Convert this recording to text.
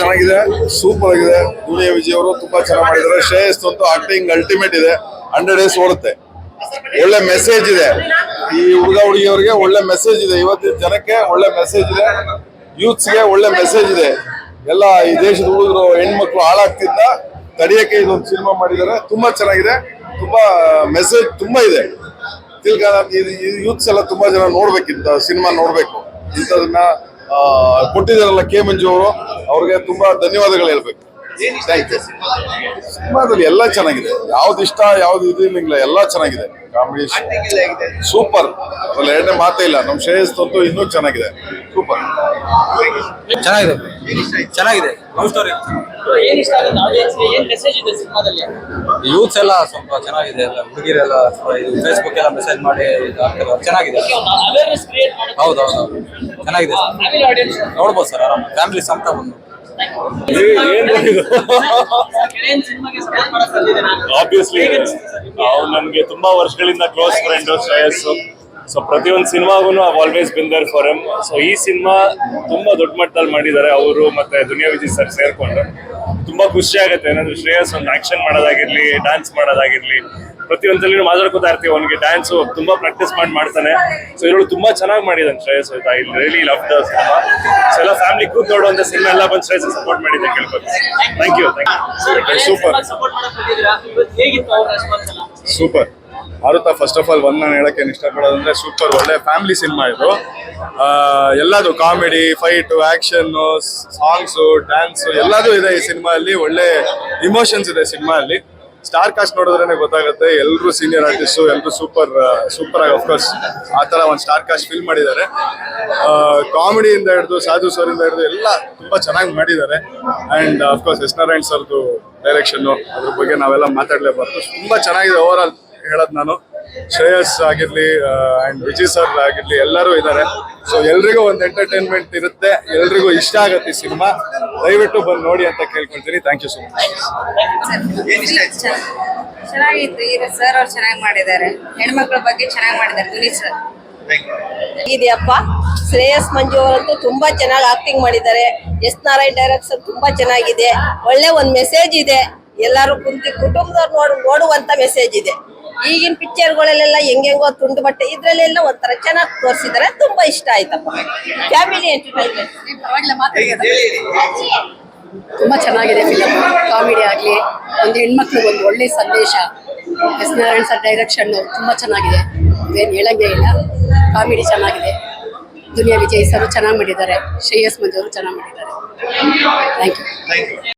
ಚೆನ್ನಾಗಿದೆ ಸೂಪರ್ ಆಗಿದೆ. ದುನಿಯಾ ವಿಜಯ್ ಅವರು ತುಂಬಾ ಚೆನ್ನಾಗಿ ಮಾಡಿದ್ದಾರೆ. ಶ್ರೇಯಸ್ ಅಂತೂ ಆಕ್ಟಿಂಗ್ ಅಲ್ಟಿಮೇಟ್ ಇದೆ. ಹಂಡ್ರೆಡ್ ಡೇಸ್ ಓಡುತ್ತೆ. ಒಳ್ಳೆ ಮೆಸೇಜ್ ಇದೆ. ಈ ಹುಡುಗ ಹುಡುಗಿಯವರಿಗೆ ಒಳ್ಳೆ ಮೆಸೇಜ್ ಇದೆ. ಇವತ್ತಿನ ಜನಕ್ಕೆ ಒಳ್ಳೆ ಮೆಸೇಜ್ ಇದೆ. ಯೂತ್ಸ್ಗೆ ಒಳ್ಳೆ ಮೆಸೇಜ್ ಇದೆ. ಎಲ್ಲ ಈ ದೇಶದ ಹುಡುಗರು, ಹೆಣ್ಮಕ್ಳು ಹಾಳಾಗ್ತಿದ್ದ ತಡಿಯಕ್ಕೆ ಇದೊಂದು ಸಿನಿಮಾ ಮಾಡಿದ್ದಾರೆ. ತುಂಬಾ ಚೆನ್ನಾಗಿದೆ. ತುಂಬಾ ಮೆಸೇಜ್ ತುಂಬಾ ಇದೆ. ತಿಳ್ಕೊಂಡ್ ಯೂತ್ಸ್ ಎಲ್ಲ ತುಂಬಾ ಜನ ನೋಡ್ಬೇಕಿಂತ ಸಿನಿಮಾ ನೋಡ್ಬೇಕು. ಇಂಥದನ್ನ ಕೊಟ್ಟಿದ್ದಾರಲ್ಲ ಕೆ ಮಂಜು ಅವರು. ಅವ್ರಿಗೆ ತುಂಬಾ ಧನ್ಯವಾದಗಳು ಹೇಳ್ಬೇಕು. ಸಿನಿಮಾದಲ್ಲಿ ಎಲ್ಲ ಚೆನ್ನಾಗಿದೆ. ಯಾವ್ದು ಇಷ್ಟ ಯಾವ್ದು ಇದು ಇಲ್ಲ ಎಲ್ಲ ಚೆನ್ನಾಗಿದೆ. Comedy super. ಅದ್ರಲ್ಲಿ ಎರಡನೇ ಮಾತೇ ಇಲ್ಲ ನಮ್ ಶ್ರೇಯಸ್ ತೊತ್ತು ಇನ್ನೂ ಚೆನ್ನಾಗಿದೆ. ಸೂಪರ್. ಚೆನ್ನಾಗಿದೆ. ಚೆನ್ನಾಗಿದೆ. ಲವ್ ಇಷ್ಟ ಆಗುತ್ತೆ ಆಡಿಯನ್ಸ್ಗೆ ಏನ್ ಮೆಸೇಜ್ ಇದೆ ಸಿನಿಮಾದಲ್ಲಿ? ಯೂತ್ಸ್ ಎಲ್ಲ ಸ್ವಲ್ಪ ಚೆನ್ನಾಗಿದೆ. ಎಲ್ಲ ಹುಡುಗಿರೆಲ್ಲ ಫೇಸ್ಬುಕ್ ಎಲ್ಲ ಮೆಸೇಜ್ ಮಾಡಿ ಇದು ಚೆನ್ನಾಗಿದೆ. ಹೌದೌದು ಕ್ರಿಯೇಟ್ ಮಾಡೋದು ಹೌದು ಹೌದು ಹೌದು. ಚೆನ್ನಾಗಿದೆ. ನೋಡ್ಬೋದು ಸರ್ ಆರಾಮ. ಫ್ಯಾಮಿಲಿ ಸಮೇತ ಬಂದು. ಆಬ್ವಿಯಸ್ಲಿ ಅವ್ನು ನನಗೆ ತುಂಬಾ ವರ್ಷಗಳಿಂದ ಕ್ಲೋಸ್ ಫ್ರೆಂಡ್ ಶ್ರೇಯಸ್ ಸೊ ಪ್ರತಿಯೊಂದು ಸಿನಿಮಾಗೂ always been there for him so ಈ ಸಿನಿಮಾ ತುಂಬಾ ದೊಡ್ಡ ಮಟ್ಟದಲ್ಲಿ ಮಾಡಿದ್ದಾರೆ. ಅವರು ಮತ್ತೆ ದುನಿಯಾ ವಿಜಯ್ ಸರ್ ಸೇರ್ಕೊಂಡು. ತುಂಬಾ ಖುಷಿ ಆಗುತ್ತೆ. ಏನಾದ್ರು ಶ್ರೇಯಸ್ ಒಂದು ಆಕ್ಷನ್ ಮಾಡೋದಾಗಿರ್ಲಿ ಡ್ಯಾನ್ಸ್ ಮಾಡೋದಾಗಿರ್ಲಿ ಪ್ರತಿಯೊಂದರಲ್ಲಿ ಮಾತಾಡ್ಕೋತಾ ಇರ್ತೀವಿ. ಅವನಿಗೆ ಡ್ಯಾನ್ಸ್ ತುಂಬಾ ಪ್ರಾಕ್ಟೀಸ್ ಮಾಡಿ ಮಾಡ್ತಾನೆ. ಸೊ ಇವರು ತುಂಬಾ ಚೆನ್ನಾಗಿ ಮಾಡಿದ್ದಾನೆ ಶ್ರೇಯಸ್ ಆಯ್ತಾ? ಇಲ್ಲಿ really love the cinema so ಎಲ್ಲ ಫ್ಯಾಮಿಲಿ ಕೂತ್ ನೋಡುವಂತ ಸಿನಿಮಾ ಎಲ್ಲ ಬಂದು ಶ್ರೇಯಸ್ ಸಪೋರ್ಟ್ ಮಾಡಿದ್ದೆ ಕೇಳ್ಬೋದು. Thank you thank you super super Maruta first of all ಒಂದ್ ನಾನು ಹೇಳಕ್ಕೆ ಇಷ್ಟಪಡೋದಂದ್ರೆ ಸೂಪರ್ ಒಳ್ಳೆ ಫ್ಯಾಮಿಲಿ ಸಿನಿಮಾ ಇದು. ಎಲ್ಲದು comedy fight action songs dance ಎಲ್ಲದೂ ಇದೆ ಈ ಸಿನಿಮಾದಲ್ಲಿ ಒಳ್ಳೆ ಇಮೋಷನ್ಸ್ ಇದೆ ಸಿನಿಮಾದಲ್ಲಿ ಸ್ಟಾರ್ ಕಾಸ್ಟ್ ನೋಡಿದ್ರೇನೆ ಗೊತ್ತಾಗುತ್ತೆ ಎಲ್ಲರೂ ಸೀನಿಯರ್ ಆರ್ಟಿಸ್ಟು ಎಲ್ಲರೂ ಸೂಪರ್ ಸೂಪರ್ ಆಗಿ ಅಫ್ಕೋರ್ಸ್ ಆ ಥರ ಒಂದು ಸ್ಟಾರ್ ಕಾಸ್ಟ್ ಫಿಲ್ ಮಾಡಿದ್ದಾರೆ. ಕಾಮಿಡಿಯಿಂದ ಹಿಡಿದು, ಸಾಧು ಸರಿಂದ ಹಿಡಿದು ಎಲ್ಲ ತುಂಬಾ ಚೆನ್ನಾಗಿ ಮಾಡಿದ್ದಾರೆ. ಅಂಡ್ ಅಫ್ಕೋರ್ಸ್ ಎಸ್ ನಾರಾಯಣ್ ಸರ್ದು ಡೈರೆಕ್ಷನ್ನು ಅದ್ರ ಬಗ್ಗೆ ನಾವೆಲ್ಲ ಮಾತಾಡಲೇಬಾರ್ದು. ತುಂಬಾ ಚೆನ್ನಾಗಿದೆ ಓವರ್ ಆಲ್ ಹೇಳೋದು ನಾನು. ಶ್ರೇಯಸ್ ಆಗಿರಲಿ ಅಂಡ್ ವಿಜಯ್ ಸರ್ ಆಗಿರಲಿ ಎಲ್ಲರೂ ಇದ್ದಾರೆ. ಸೊ ಎಲ್ರಿಗೂ ಒಂದು ಎಂಟರ್ಟೈನ್ಮೆಂಟ್ ಇರುತ್ತೆ. ಎಲ್ರಿಗೂ ಇಷ್ಟ ಆಗುತ್ತೆ ಈ ಸಿನಿಮಾ. ದಯವಿಟ್ಟು ಬಂದು ನೋಡಿ ಅಂತ ಕೇಳ್ಕೊಳ್ತೀನಿ. ಥ್ಯಾಂಕ್ ಯು ಸೊ ಮಚ್ ಚೆನ್ನಾಗಿತ್ತು. ಈಗ ಸರ್ ಅವ್ರು ಚೆನ್ನಾಗಿ ಮಾಡಿದ್ದಾರೆ. ಹೆಣ್ಮಕ್ಳ ಬಗ್ಗೆ ಚೆನ್ನಾಗಿ ಮಾಡಿದ್ದಾರೆ. ದುನಿ ಸರ್ ಇದೆಯಪ್ಪ. ಶ್ರೇಯಸ್ ಮಂಜು ಅವರಂತೂ ತುಂಬಾ ಚೆನ್ನಾಗಿ ಆಕ್ಟಿಂಗ್ ಮಾಡಿದ್ದಾರೆ. ಎಸ್ ನಾರಾಯಣ್ ಡೈರೆಕ್ಟರ್ ತುಂಬಾ ಚೆನ್ನಾಗಿದೆ. ಒಳ್ಳೆ ಒಂದ್ ಮೆಸೇಜ್ ಇದೆ. ಎಲ್ಲರೂ ಕುಂತು ಕುಟುಂಬದವ್ರು ನೋಡು ನೋಡುವಂತ ಮೆಸೇಜ್ ಇದೆ. ಈಗಿನ ಪಿಕ್ಚರ್ಗಳಲ್ಲೆಲ್ಲ ಹೆಂಗೆಂಗೋ ತುಂಡು ಬಟ್ಟೆ ಇದ್ರಲ್ಲೆಲ್ಲ ಒಂಥರ ಚೆನ್ನಾಗಿ ತೋರಿಸಿದ್ದಾರೆ ತುಂಬಾ ಇಷ್ಟ ಆಯ್ತಪ್ಪ. ಫ್ಯಾಮಿಲಿ ಎಂಟರ್ಟೈನ್ಮೆಂಟ್ ತುಂಬ ಚೆನ್ನಾಗಿದೆ ಫಿಲಮ್ ಕಾಮಿಡಿ ಆಗಲಿ ಒಂದು ಹೆಣ್ಮಕ್ಳಿಗೆ ಒಂದು ಒಳ್ಳೆ ಸಂದೇಶ. ಎಸ್ ನಾರಾಯಣ್ ಸರ್ ಡೈರೆಕ್ಷನ್ ತುಂಬ ಚೆನ್ನಾಗಿದೆ. ಏನು ಹೇಳಂಗೆ ಇಲ್ಲ. ಕಾಮಿಡಿ ಚೆನ್ನಾಗಿದೆ. ದುನಿಯಾ ವಿಜಯ್ ಸರ್ ಚೆನ್ನಾಗಿ ಮಾಡಿದ್ದಾರೆ. ಶ್ರೇಯಸ್ ಮಂಜು ಅವರು ಚೆನ್ನಾಗಿ ಮಾಡಿದ್ದಾರೆ. Thank you